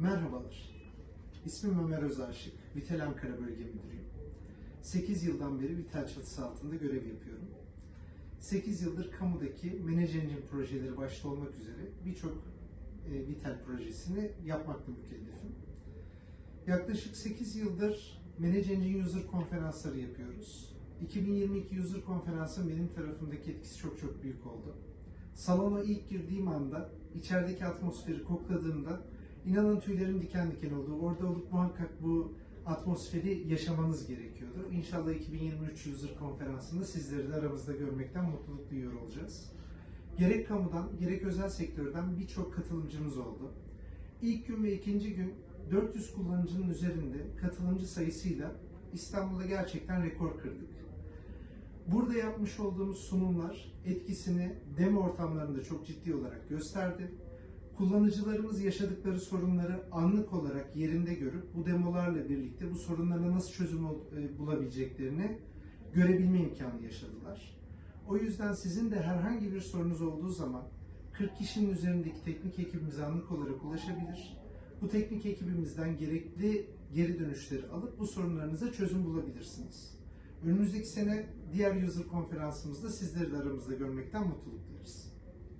Merhabalar. İsmim Ömer Özaşık. Vitel Ankara Bölge Müdürüyüm. 8 yıldan beri Vitel çatısı altında görev yapıyorum. 8 yıldır kamudaki Manage Engine projeleri başta olmak üzere birçok e, Vitel projesini yapmakla mükellefim. Yaklaşık 8 yıldır Manage User konferansları yapıyoruz. 2022 User konferansın benim tarafımdaki etkisi çok çok büyük oldu. Salona ilk girdiğim anda, içerideki atmosferi kokladığımda inanın tüylerim diken diken oldu. Orada olup muhakkak bu atmosferi yaşamanız gerekiyordu. İnşallah 2023 User Konferansı'nda sizleri de aramızda görmekten mutluluk duyuyor olacağız. Gerek kamudan, gerek özel sektörden birçok katılımcımız oldu. İlk gün ve ikinci gün 400 kullanıcının üzerinde katılımcı sayısıyla İstanbul'da gerçekten rekor kırdık. Burada yapmış olduğumuz sunumlar etkisini demo ortamlarında çok ciddi olarak gösterdi. Kullanıcılarımız yaşadıkları sorunları anlık olarak yerinde görüp bu demolarla birlikte bu sorunlara nasıl çözüm e, bulabileceklerini görebilme imkanı yaşadılar. O yüzden sizin de herhangi bir sorunuz olduğu zaman 40 kişinin üzerindeki teknik ekibimize anlık olarak ulaşabilir. Bu teknik ekibimizden gerekli geri dönüşleri alıp bu sorunlarınıza çözüm bulabilirsiniz. Önümüzdeki sene diğer user konferansımızda sizleri de aramızda görmekten mutluluk duyarız.